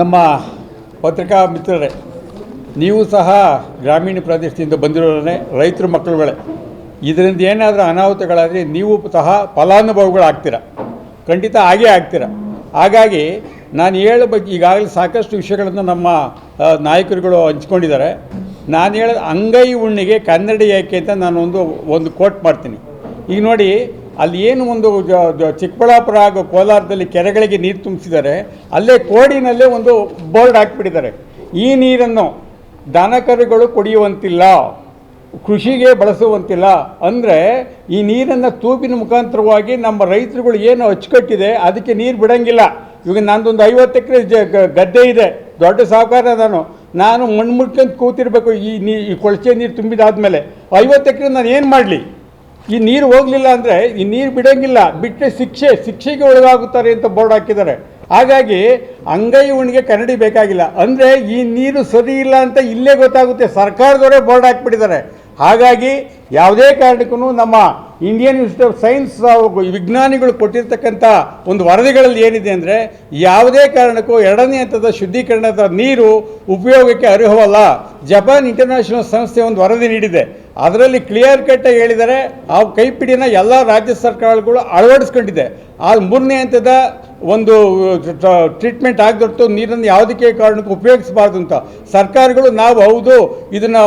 ನಮ್ಮ ಪತ್ರಿಕಾ ಮಿತ್ರರೇ, ನೀವು ಸಹ ಗ್ರಾಮೀಣ ಪ್ರದೇಶದಿಂದ ಬಂದಿರೋರೇ ರೈತರ ಮಕ್ಕಳುಗಳೇ ಇದರಿಂದ ಏನಾದರೂ ಅನಾಹುತಗಳಾದರೆ ನೀವು ಸಹ ಫಲಾನುಭವಿಗಳಾಗ್ತೀರ? ಖಂಡಿತ ಆಗೇ ಆಗ್ತೀರ? ಹಾಗಾಗಿ ನಾನು ಹೇಳ ಬಗ್ಗೆ ಈಗಾಗಲೇ ಸಾಕಷ್ಟು ವಿಷಯಗಳನ್ನು ನಮ್ಮ ನಾಯಕರುಗಳು ಹಂಚ್ಕೊಂಡಿದ್ದಾರೆ. ನಾನು ಹೇಳೋದು ಅಂಗೈ ಉಣ್ಣಿಗೆ ಕನ್ನಡಿ ಯಾಕೆ ಅಂತ ನಾನು ಒಂದು ಒಂದು ಕೋಟ್ ಮಾಡ್ತೀನಿ. ಈಗ ನೋಡಿ ಅಲ್ಲಿ ಏನು ಒಂದು ಚಿಕ್ಕಬಳ್ಳಾಪುರ ಹಾಗೂ ಕೋಲಾರದಲ್ಲಿ ಕೆರೆಗಳಿಗೆ ನೀರು ತುಂಬಿಸಿದ್ದಾರೆ ಅಲ್ಲೇ ಕೋಡಿನಲ್ಲೇ ಒಂದು ಬೋರ್ಡ್ ಹಾಕಿಬಿಟ್ಟಿದ್ದಾರೆ. ಈ ನೀರನ್ನು ದನಕರುಗಳು ಕುಡಿಯುವಂತಿಲ್ಲ, ಕೃಷಿಗೆ ಬಳಸುವಂತಿಲ್ಲ ಅಂದರೆ ಈ ನೀರನ್ನು ತೂಪಿನ ಮುಖಾಂತರವಾಗಿ ನಮ್ಮ ರೈತರುಗಳು ಏನು ಅಚ್ಚುಕಟ್ಟಿದೆ, ಅದಕ್ಕೆ ನೀರು ಬಿಡಂಗಿಲ್ಲ. ಇವಾಗ ನಂದೊಂದು ಐವತ್ತು ಎಕರೆ ಜ ಗದ್ದೆ ಇದೆ, ದೊಡ್ಡ ಸಾಹುಕಾರ ನಾನು. ನಾನು ಮಣ್ಣು ಮುಟ್ಕೊಂಡು ಕೂತಿರ್ಬೇಕು ಈ ನೀ, ಈ ಕೊಳಚೆ ನೀರು ತುಂಬಿದಾದ್ಮೇಲೆ. ಐವತ್ತು ಎಕರೆ ನಾನು ಏನು ಮಾಡಲಿ? ಈ ನೀರು ಹೋಗಲಿಲ್ಲ ಅಂದರೆ ಈ ನೀರು ಬಿಡೋಂಗಿಲ್ಲ. ಬಿಟ್ಟರೆ ಶಿಕ್ಷೆ, ಶಿಕ್ಷೆಗೆ ಒಳಗಾಗುತ್ತಾರೆ ಅಂತ ಬೋರ್ಡ್ ಹಾಕಿದ್ದಾರೆ. ಹಾಗಾಗಿ ಅಂಗೈ ಉಣಿಗೆ ಕನ್ನಡಿ ಬೇಕಾಗಿಲ್ಲ. ಅಂದರೆ ಈ ನೀರು ಸರಿ ಇಲ್ಲ ಅಂತ ಇಲ್ಲೇ ಗೊತ್ತಾಗುತ್ತೆ. ಸರ್ಕಾರದವರೇ ಬೋರ್ಡ್ ಹಾಕಿಬಿಟ್ಟಿದ್ದಾರೆ. ಹಾಗಾಗಿ ಯಾವುದೇ ಕಾರಣಕ್ಕೂ ನಮ್ಮ ಇಂಡಿಯನ್ ಇನ್ಸ್ಟಿಟ್ಯೂಟ್ ಆಫ್ ಸೈನ್ಸ್ ವಿಜ್ಞಾನಿಗಳು ಕೊಟ್ಟಿರ್ತಕ್ಕಂಥ ಒಂದು ವರದಿಗಳಲ್ಲಿ ಏನಿದೆ ಅಂದರೆ ಯಾವುದೇ ಕಾರಣಕ್ಕೂ ಎರಡನೇ ಹಂತದ ಶುದ್ಧೀಕರಣದ ನೀರು ಉಪಯೋಗಕ್ಕೆ ಅರ್ಹವಲ್ಲ. ಜಪಾನ್ ಇಂಟರ್ನ್ಯಾಷನಲ್ ಸಂಸ್ಥೆ ಒಂದು ವರದಿ ನೀಡಿದೆ. ಅದರಲ್ಲಿ ಕ್ಲಿಯರ್ ಕಟ್ಟಾಗಿ ಹೇಳಿದರೆ, ಆ ಕೈಪಿಡಿನ ಎಲ್ಲ ರಾಜ್ಯ ಸರ್ಕಾರಗಳು ಅಳವಡಿಸ್ಕೊಂಡಿದೆ. ಆ ಮೂರನೇ ಹಂತದ ಒಂದು ಟ್ರೀಟ್ಮೆಂಟ್ ಆಗದೊಟ್ಟು ನೀರನ್ನು ಯಾವುದಕ್ಕೆ ಕಾರಣಕ್ಕೂ ಉಪಯೋಗಿಸಬಾರ್ದು ಅಂತ. ಸರ್ಕಾರಗಳು ನಾವು ಹೌದು, ಇದನ್ನು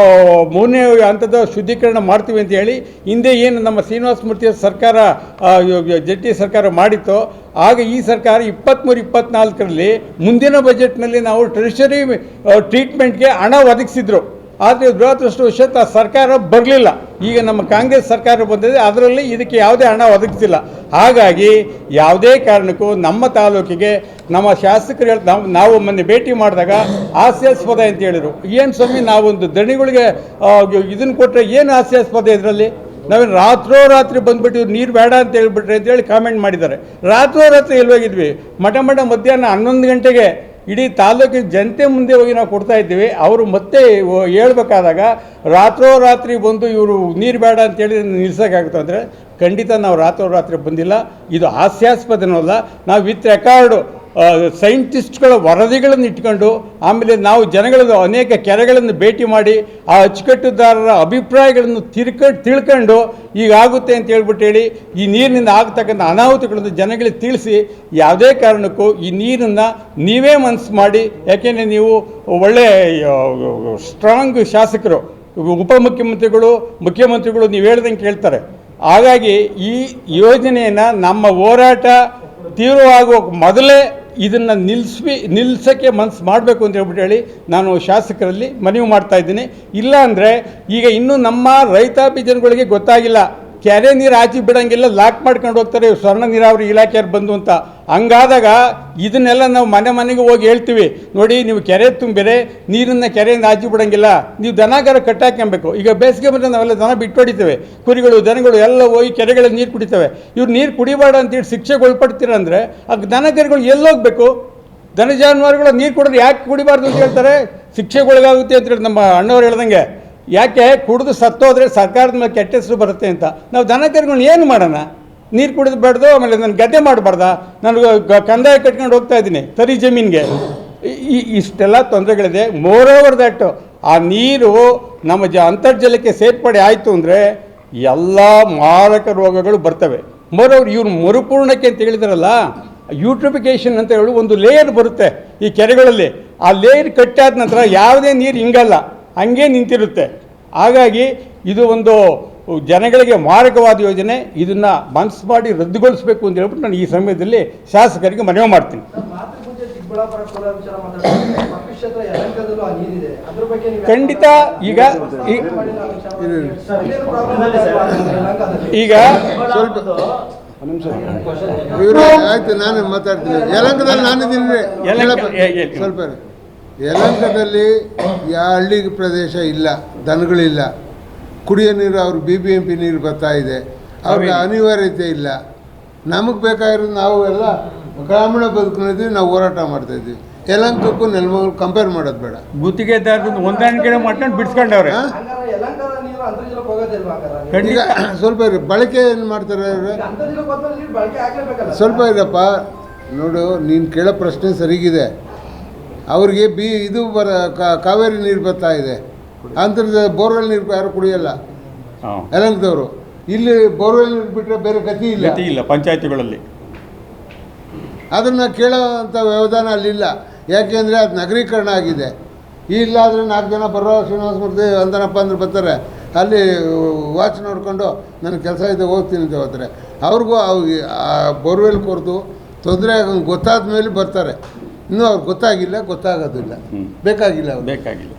ಮೂರನೇ ಹಂತದ ಶುದ್ಧೀಕರಣ ಮಾಡ್ತೀವಿ ಅಂತ ಹೇಳಿ, ಹಿಂದೆ ಏನು ನಮ್ಮ ಶ್ರೀನಿವಾಸ ಮೂರ್ತಿಯ ಸರ್ಕಾರ ಜಟ್ಟಿ ಜಂಟಿ ಸರ್ಕಾರ ಮಾಡಿತ್ತು, ಆಗ ಈ ಸರ್ಕಾರ ಇಪ್ಪತ್ತ್ಮೂರು ಇಪ್ಪತ್ತ್ನಾಲ್ಕರಲ್ಲಿ ಮುಂದಿನ ಬಜೆಟ್ನಲ್ಲಿ ನಾವು ಟ್ರೆಷರಿ ಟ್ರೀಟ್ಮೆಂಟ್ಗೆ ಹಣ ಒದಗಿಸಿದ್ರು. ಆದರೆ ದುರದೃಷ್ಟವಶಾತ್ ಆ ಸರ್ಕಾರ ಬರಲಿಲ್ಲ. ಈಗ ನಮ್ಮ ಕಾಂಗ್ರೆಸ್ ಸರ್ಕಾರ ಬಂದಿದೆ, ಅದರಲ್ಲಿ ಇದಕ್ಕೆ ಯಾವುದೇ ಹಣ ಒದಗಿಸಿಲ್ಲ. ಹಾಗಾಗಿ ಯಾವುದೇ ಕಾರಣಕ್ಕೂ ನಮ್ಮ ತಾಲೂಕಿಗೆ ನಮ್ಮ ಶಾಸಕರು ನಾವು ನಾವು ಮೊನ್ನೆ ಭೇಟಿ ಮಾಡಿದಾಗ ಹಾಸ್ಯಾಸ್ಪದ ಅಂತ ಹೇಳಿದರು. ಏನು ಸ್ವಾಮಿ, ನಾವೊಂದು ದಣಿಗಳಿಗೆ ಇದನ್ನು ಕೊಟ್ಟರೆ ಏನು ಹಾಸ್ಯಾಸ್ಪದ ಇದರಲ್ಲಿ? ನಾವೇನು ರಾತ್ರೋರಾತ್ರಿ ಬಂದ್ಬಿಟ್ಟು ಬಂದುಬಿಟ್ಟು ನೀರು ಬೇಡ ಅಂತ ಹೇಳ್ಬಿಟ್ರೆ ಅಂತೇಳಿ ಕಾಮೆಂಟ್ ಮಾಡಿದ್ದಾರೆ. ರಾತ್ರೋರಾತ್ರಿ ರಾತ್ರಿ ಹೋಗಿದ್ವಿ ಮಠ ಮಠ ಮಧ್ಯಾಹ್ನ ಹನ್ನೊಂದು ಗಂಟೆಗೆ ಇಡೀ ತಾಲೂಕಿನ ಜನತೆ ಮುಂದೆ ಹೋಗಿ ನಾವು ಕೊಡ್ತಾ ಇದ್ದೀವಿ. ಅವರು ಮತ್ತೆ ಹೇಳಬೇಕಾದಾಗ ರಾತ್ರೋರಾತ್ರಿ ಬಂದು ಇವರು ನೀರು ಬೇಡ ಅಂತೇಳಿ ನಿಲ್ಸೋಕ್ಕಾಗುತ್ತೆ ಅಂದರೆ ಖಂಡಿತ ನಾವು ರಾತ್ರೋರಾತ್ರಿ ಬಂದಿಲ್ಲ. ಇದು ಹಾಸ್ಯಾಸ್ಪದನೂ ಅಲ್ಲ ನಾವು ವಿತ್ ರೆಕಾರ್ಡು. ಸೈಂಟಿಸ್ಟ್ಗಳ ವರದಿಗಳನ್ನು ಇಟ್ಕೊಂಡು ಆಮೇಲೆ ನಾವು ಜನಗಳದ್ದು ಅನೇಕ ಕೆರೆಗಳನ್ನು ಭೇಟಿ ಮಾಡಿ ಆ ಅಚ್ಚುಕಟ್ಟುದಾರರ ಅಭಿಪ್ರಾಯಗಳನ್ನು ತಿರ್ಕ, ತಿಳ್ಕೊಂಡು ಈಗ ಆಗುತ್ತೆ ಅಂತ ಹೇಳ್ಬಿಟ್ಟು ಹೇಳಿ ಈ ನೀರಿನಿಂದ ಆಗ್ತಕ್ಕಂಥ ಅನಾಹುತಗಳನ್ನು ಜನಗಳಿಗೆ ತಿಳಿಸಿ ಯಾವುದೇ ಕಾರಣಕ್ಕೂ ಈ ನೀರನ್ನು ನೀವೇ ಮನಸ್ಸು ಮಾಡಿ, ಯಾಕೆಂದರೆ ನೀವು ಒಳ್ಳೆ ಸ್ಟ್ರಾಂಗ್ ಶಾಸಕರು, ಉಪಮುಖ್ಯಮಂತ್ರಿಗಳು, ಮುಖ್ಯಮಂತ್ರಿಗಳು ನೀವು ಹೇಳ್ದಂಗೆ ಕೇಳ್ತಾರೆ. ಹಾಗಾಗಿ ಈ ಯೋಜನೆಯನ್ನು ನಮ್ಮ ಹೋರಾಟ ತೀವ್ರವಾಗುವ ಮೊದಲೇ ಇದನ್ನು ನಿಲ್ಲಿಸಿ ನಿಲ್ಲಿಸೋಕ್ಕೆ ಮನಸ್ಸು ಮಾಡಬೇಕು ಅಂತ ಹೇಳ್ಬಿಟ್ಟು ಹೇಳಿ ನಾನು ಶಾಸಕರಲ್ಲಿ ಮನವಿ ಮಾಡ್ತಾ ಇದ್ದೀನಿ. ಇಲ್ಲ ಅಂದರೆ ಈಗ ಇನ್ನೂ ನಮ್ಮ ರೈತಾಪಿ ಜನಗಳಿಗೆ ಗೊತ್ತಾಗಿಲ್ಲ. ಕೆರೆ ನೀರು ಆಚೆ ಬಿಡಂಗಿಲ್ಲ, ಲಾಕ್ ಮಾಡ್ಕೊಂಡು ಹೋಗ್ತಾರೆ, ಸ್ವರ್ಣ ನೀರಾವರಿ ಇಲಾಖೆಯವ್ರು ಬಂದು ಅಂತ. ಹಂಗಾದಾಗ ಇದನ್ನೆಲ್ಲ ನಾವು ಮನೆ ಮನೆಗೆ ಹೋಗಿ ಹೇಳ್ತೀವಿ. ನೋಡಿ, ನೀವು ಕೆರೆ ತುಂಬಿರೆ ನೀರನ್ನು ಕೆರೆಯಿಂದ ಆಚೆ ಬಿಡಂಗಿಲ್ಲ. ನೀವು ದನಗಾರ ಕಟ್ಟಾಕೊಬೇಕು ಈಗ ಬೇಸಿಗೆ ಬಂದರೆ ನಾವೆಲ್ಲ ದನ ಬಿಟ್ಟು ಹೊಡಿತೇವೆ. ಕುರಿಗಳು, ದನಗಳು ಎಲ್ಲ ಹೋಗಿ ಕೆರೆಗಳಲ್ಲಿ ನೀರು ಕುಡಿತವೆ. ಇವ್ರು ನೀರು ಕುಡಿಬೇಡ ಅಂತೇಳಿ ಶಿಕ್ಷೆಗೆ ಒಳಪಡ್ತೀರ ಅಂದರೆ ಆ ದನಕರುಗಳು ಎಲ್ಲೋಗ್ಬೇಕು ದನ ಜಾನುವಾರುಗಳು ನೀರು ಕುಡಿದ್ರೆ ಯಾಕೆ ಕುಡಿಬಾರ್ದು ಅಂತ ಹೇಳ್ತಾರೆ? ಶಿಕ್ಷೆಗೊಳಗಾಗುತ್ತೆ ಅಂತೇಳಿ ನಮ್ಮ ಅಣ್ಣವ್ರು ಹೇಳ್ದಂಗೆ. ಯಾಕೆ ಕುಡಿದು ಸತ್ತೋದ್ರೆ ಸರ್ಕಾರದ ಮೇಲೆ ಕೆಟ್ಟ ಹೆಸರು ಬರುತ್ತೆ ಅಂತ? ನಾವು ದನ ಕರ್ಕೊಂಡು ಏನು ಮಾಡೋಣ? ನೀರು ಕುಡಿದು ಆಮೇಲೆ ನಾನು ಗದ್ದೆ ಮಾಡಬಾರ್ದ? ನಾನು ಕಂದಾಯ ಕಟ್ಕೊಂಡು ಹೋಗ್ತಾ ಇದ್ದೀನಿ, ತರಿ ಜಮೀನಿಗೆ. ಈ ಇಷ್ಟೆಲ್ಲ ತೊಂದರೆಗಳಿದೆ. ಮೋರ್ ಓವರ್ ದಟ್ ಆ ನೀರು ನಮ್ಮ ಜ ಅಂತರ್ಜಲಕ್ಕೆ ಸೇರ್ಪಡೆ ಆಯಿತು ಅಂದರೆ ಎಲ್ಲ ಮಾರಕ ರೋಗಗಳು ಬರ್ತವೆ. ಮೋರ್ ಓವರ್ ಇವ್ರು ಮರುಪೂರ್ಣಕ್ಕೆ ಅಂತ ಹೇಳಿದಾರಲ್ಲ ಯೂಟ್ರಿಫಿಕೇಶನ್ ಅಂತ ಹೇಳಿ ಒಂದು ಲೇಯರ್ ಬರುತ್ತೆ ಈ ಕೆರೆಗಳಲ್ಲಿ. ಆ ಲೇಯರ್ ಕಟ್ಟಾದ ನಂತರ ಯಾವುದೇ ನೀರು ಹಿಂಗಲ್ಲ ಹಂಗೆ ನಿಂತಿರುತ್ತೆ. ಹಾಗಾಗಿ ಇದು ಒಂದು ಜನಗಳಿಗೆ ಮಾರಕವಾದ ಯೋಜನೆ. ಇದನ್ನು ಮನಸ್ಸು ಮಾಡಿ ರದ್ದುಗೊಳಿಸಬೇಕು ಅಂತ ಹೇಳ್ಬಿಟ್ಟು ನಾನು ಈ ಸಮಯದಲ್ಲಿ ಶಾಸಕರಿಗೆ ಮನವಿ ಮಾಡ್ತೀನಿ. ಖಂಡಿತ ಈಗ? ಈಗ ಸ್ವಲ್ಪ ಇವರು ಆಯ್ತು ನಾನು ಮಾತಾಡ್ತೀನಿ. ಯಲಂಕದಲ್ಲಿ ನಾನಿದ್ದೀನಿ. ಸ್ವಲ್ಪ ಇರು. ಯಾ ಯಾವ ಹಳ್ಳಿ ಪ್ರದೇಶ ಇಲ್ಲ ದನಗಳಿಲ್ಲ. ಕುಡಿಯೋ ನೀರು ಅವ್ರು ಬಿ ಬಿ ಎಂ ಪಿ ನೀರು ಬರ್ತಾ ಇದೆ. ಅವ್ರಿಗೆ ಅನಿವಾರ್ಯತೆ ಇಲ್ಲ. ನಮಗೆ ಬೇಕಾಗಿರೋದು ನಾವು ಎಲ್ಲ ಗ್ರಾಮೀಣ ಬದುಕಿನಲ್ಲಿ ನಾವು ಹೋರಾಟ ಮಾಡ್ತಾ ಇದ್ವಿ ಯಲಂಕಕ್ಕೂ ನೆಲಮಂಗಲ ಕಂಪೇರ್ ಮಾಡೋದು ಬೇಡ. ಗುತ್ತಿಗೆದಾರರು ಹೊಂದಾಣಿಕೆ ಮಾಡ್ಕೊಂಡು ಬಿಡಿಸ್ಕೊಂಡವ್ರೆ? ಈಗ ಸ್ವಲ್ಪ ಇರಿ ಬಳಕೆ ಏನು ಮಾಡ್ತಾರೆ ಸ್ವಲ್ಪ ಇರಪ್ಪ ನೋಡು ನೀನು ಕೇಳೋ ಪ್ರಶ್ನೆ ಸರಿಗಿದೆ. ಅವ್ರಿಗೆ ಬಿ ಇದು ಬರ ಕಾವೇರಿ ನೀರು ಬರ್ತಾ ಇದೆ. ಅಂತರ್ಜ ಬೋರ್ವೆಲ್ ನೀರು ಯಾರು ಕುಡಿಯಲ್ಲ? ಎಲ್ಲಂಗದವರು ಯಲಂಕದವರು ಇಲ್ಲಿ ಬೋರ್ವೆಲ್ ನೀರು ಬಿಟ್ಟರೆ ಬೇರೆ ಗತಿ ಇಲ್ಲ. ಗತಿ ಇಲ್ಲ ಪಂಚಾಯತಿಗಳಲ್ಲಿ. ಅದನ್ನು ಕೇಳೋ ಅಂಥ ವ್ಯವಧಾನ ಅಲ್ಲಿಲ್ಲ ಯಾಕೆಂದರೆ ಅದು ನಗರೀಕರಣ ಆಗಿದೆ. ಇಲ್ಲ ಆದರೆ ನಾಲ್ಕು ಜನ ಬರೋ ಶ್ರೀನಿವಾಸ ಮೂರ್ತಿ ಅಂದನಪ್ಪ ಅಂದ್ರೆ ಬರ್ತಾರೆ. ಅಲ್ಲಿ ವಾಚ್ ನೋಡಿಕೊಂಡು ನನಗೆ ಕೆಲಸ ಇದೆ ಹೋಗ್ತೀನಿ ಅಂತ ಹೇಳ್ತಾರೆ. ಅವ್ರಿಗೂ ಅವ್ರಿಗೆ ಆ ಬೋರ್ವೆಲ್ ಕೊರತು ತೊಂದರೆ ಗೊತ್ತಾದ ಮೇಲೆ ಬರ್ತಾರೆ. ಇನ್ನೂ ಅವ್ರಿಗೆ ಗೊತ್ತಾಗಿಲ್ಲ ಗೊತ್ತಾಗೋದಿಲ್ಲ. ಬೇಕಾಗಿಲ್ಲ ಅವ್ರಿಗೆ. ಬೇಕಾಗಿಲ್ಲ.